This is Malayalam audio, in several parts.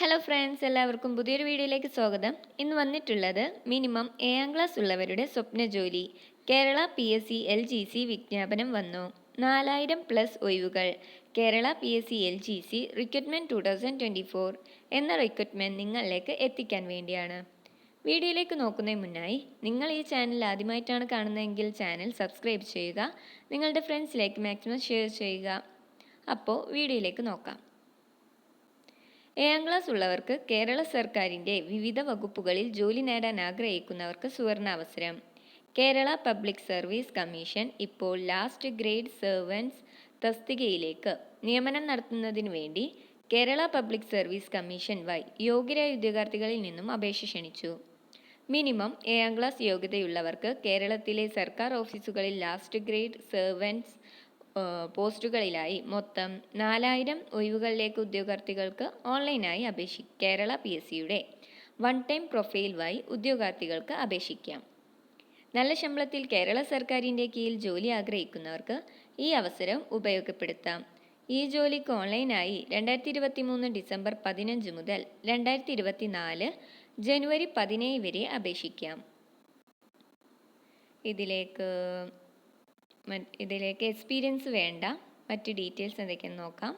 ഹലോ ഫ്രണ്ട്സ് എല്ലാവർക്കും പുതിയൊരു വീഡിയോയിലേക്ക് സ്വാഗതം. ഇന്ന് വന്നിട്ടുള്ളത് മിനിമം ഏഴാം ക്ലാസ് ഉള്ളവരുടെ സ്വപ്ന ജോലി. Kerala P S C L G C വിജ്ഞാപനം വന്നു. നാലായിരം പ്ലസ് ഒഴിവുകൾ. Kerala P S C L G C recruitment two thousand twenty four എന്ന റിക്രൂട്ട്മെന്റ് നിങ്ങളിലേക്ക് എത്തിക്കാൻ വേണ്ടിയാണ്. വീഡിയോയിലേക്ക് നോക്കുന്നതിന് മുന്നായി നിങ്ങൾ ഈ ചാനൽ ആദ്യമായിട്ടാണ് കാണുന്നതെങ്കിൽ ചാനൽ സബ്സ്ക്രൈബ് ചെയ്യുക. നിങ്ങളുടെ ഫ്രണ്ട്സിലേക്ക് മാക്സിമം ഷെയർ ചെയ്യുക. അപ്പോൾ വീഡിയോയിലേക്ക് നോക്കാം. ഏഴാം ക്ലാസ് ഉള്ളവർക്ക് കേരള സർക്കാരിന്റെ വിവിധ വകുപ്പുകളിൽ ജോലി നേടാൻ ആഗ്രഹിക്കുന്നവർക്ക് സുവർണാവസരം. കേരള പബ്ലിക് സർവീസ് കമ്മീഷൻ ഇപ്പോൾ ലാസ്റ്റ് ഗ്രേഡ് സെർവൻസ് തസ്തികയിലേക്ക് നിയമനം നടത്തുന്നതിനു വേണ്ടി കേരള പബ്ലിക് സർവീസ് കമ്മീഷൻ വൈ യോഗ്യരായ ഉദ്യോഗാർത്ഥികളിൽ നിന്നും അപേക്ഷ ക്ഷണിച്ചു. മിനിമം ഏഴാം ക്ലാസ് യോഗ്യതയുള്ളവർക്ക് കേരളത്തിലെ സർക്കാർ ഓഫീസുകളിൽ ലാസ്റ്റ് ഗ്രേഡ് സെർവൻസ് പോസ്റ്റുകളിലായി മൊത്തം നാലായിരം ഒഴിവുകളിലേക്ക് ഉദ്യോഗാർത്ഥികൾക്ക് ഓൺലൈനായി അപേക്ഷി കേരള പി എസ് സിയുടെ വൺ ടൈം പ്രൊഫൈൽ വഴി ഉദ്യോഗാർത്ഥികൾക്ക് അപേക്ഷിക്കാം. നല്ല ശമ്പളത്തിൽ കേരള സർക്കാരിന്റെ കീഴിൽ ജോലി ആഗ്രഹിക്കുന്നവർക്ക് ഈ അവസരം ഉപയോഗപ്പെടുത്താം. ഈ ജോലിക്ക് ഓൺലൈനായി രണ്ടായിരത്തി ഇരുപത്തി മൂന്ന് ഡിസംബർ പതിനഞ്ച് മുതൽ രണ്ടായിരത്തി ഇരുപത്തി നാല് ജനുവരി പതിനേഴ് വരെ അപേക്ഷിക്കാം. ഇതിലേക്ക് ഇതിലേക്ക് എക്സ്പീരിയൻസ് വേണ്ട. മറ്റ് ഡീറ്റെയിൽസ് എന്തൊക്കെയെന്ന് നോക്കാം.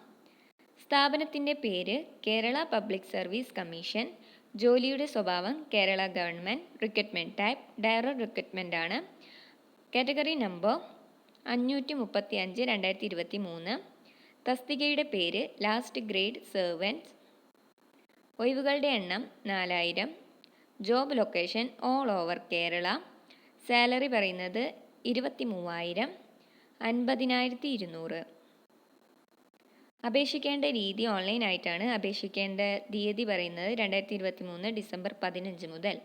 സ്ഥാപനത്തിന്റെ പേര് കേരള പബ്ലിക് സർവീസ് കമ്മീഷൻ ജോലിയുടെ സ്വഭാവം Kerala government recruitment type direct recruitment ആണ്. കാറ്റഗറി നമ്പർ അഞ്ഞൂറ്റി മുപ്പത്തി അഞ്ച് രണ്ടായിരത്തി ഇരുപത്തി മൂന്ന് തസ്തികയുടെ പേര് ലാസ്റ്റ് ഗ്രേഡ് സെർവൻസ് ഒഴിവുകളുടെ എണ്ണം നാലായിരം. Job location all over Kerala. Salary പറയുന്നത് ഇരുപത്തി മൂവായിരം അൻപതിനായിരത്തി ഇരുന്നൂറ് അപേക്ഷിക്കേണ്ട രീതി ഓൺലൈനായിട്ടാണ് അപേക്ഷിക്കേണ്ട തീയതി പറയുന്നത് രണ്ടായിരത്തി ഇരുപത്തി മൂന്ന് ഡിസംബർ പതിനഞ്ച് മുതൽ.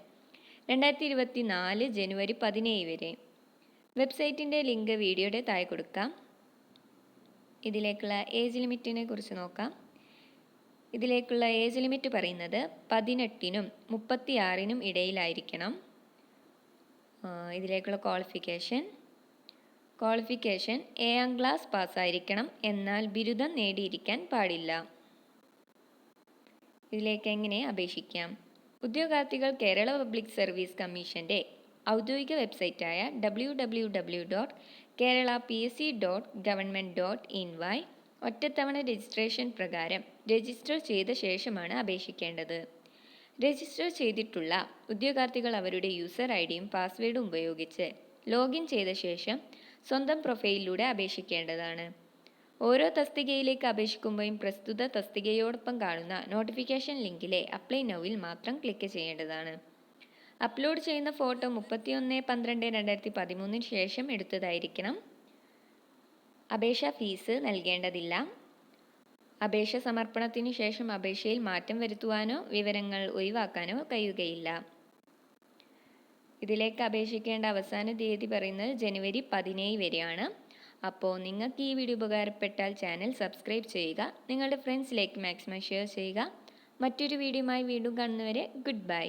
രണ്ടായിരത്തി ഇരുപത്തി നാല് ജനുവരി പതിനേഴ് വരെ. വെബ്സൈറ്റിന്റെ ലിങ്ക് വീഡിയോയുടെ താഴെ കൊടുക്കാം. ഇതിലേക്കുള്ള ഏജ് ലിമിറ്റിനെ കുറിച്ച് നോക്കാം. ഇതിലേക്കുള്ള ഏജ് ലിമിറ്റ് പറയുന്നത് പതിനെട്ടിനും മുപ്പത്തിയാറിനും ഇടയിലായിരിക്കണം. ഇതിലേക്കുള്ള ക്വാളിഫിക്കേഷൻ ക്വാളിഫിക്കേഷൻ ഏഴാം ക്ലാസ് പാസ്സായിരിക്കണം എന്നാൽ ബിരുദം നേടിയിരിക്കാൻ പാടില്ല. ഇതിലേക്ക് എങ്ങനെ അപേക്ഷിക്കാം? ഉദ്യോഗാർത്ഥികൾ കേരള പബ്ലിക് സർവീസ് കമ്മീഷന്റെ ഔദ്യോഗിക വെബ്സൈറ്റായ W W W dot Kerala P S C dot government dot in Y ഒറ്റത്തവണ രജിസ്ട്രേഷൻ പ്രകാരം രജിസ്റ്റർ ചെയ്ത ശേഷമാണ് അപേക്ഷിക്കേണ്ടത്. രജിസ്റ്റർ ചെയ്തിട്ടുള്ള ഉദ്യോഗാർത്ഥികൾ അവരുടെ യൂസർ ഐ ഡിയും പാസ്വേഡും ഉപയോഗിച്ച് ലോഗിൻ ചെയ്ത ശേഷം സ്വന്തം പ്രൊഫൈലിലൂടെ അപേക്ഷിക്കേണ്ടതാണ്. ഓരോ തസ്തികയിലേക്ക് അപേക്ഷിക്കുമ്പോഴും പ്രസ്തുത തസ്തികയോടൊപ്പം കാണുന്ന നോട്ടിഫിക്കേഷൻ ലിങ്കിലെ അപ്ലൈ നൗവിൽ മാത്രം ക്ലിക്ക് ചെയ്യേണ്ടതാണ്. അപ്ലോഡ് ചെയ്യുന്ന ഫോട്ടോ മുപ്പത്തിയൊന്ന് പന്ത്രണ്ട് രണ്ടായിരത്തി പതിമൂന്നിന് ശേഷം എടുത്തതായിരിക്കണം. അപേക്ഷാ ഫീസ് നൽകേണ്ടതില്ല. അപേക്ഷ സമർപ്പണത്തിനു ശേഷം അപേക്ഷയിൽ മാറ്റം വരുത്തുവാനോ വിവരങ്ങൾ ഒഴിവാക്കാനോ കഴിയുകയില്ല. ഇതിലേക്ക് അപേക്ഷിക്കേണ്ട അവസാന തീയതി പറയുന്നത് ജനുവരി പതിനേഴ് വരെയാണ്. അപ്പോൾ നിങ്ങൾക്ക് ഈ വീഡിയോ ഉപകാരപ്പെട്ടാൽ ചാനൽ സബ്സ്ക്രൈബ് ചെയ്യുക നിങ്ങളുടെ ഫ്രണ്ട്സിലേക്ക് മാക്സിമം ഷെയർ ചെയ്യുക. മറ്റൊരു വീഡിയോയുമായി വീണ്ടും കാണുന്നവരെ ഗുഡ് ബൈ.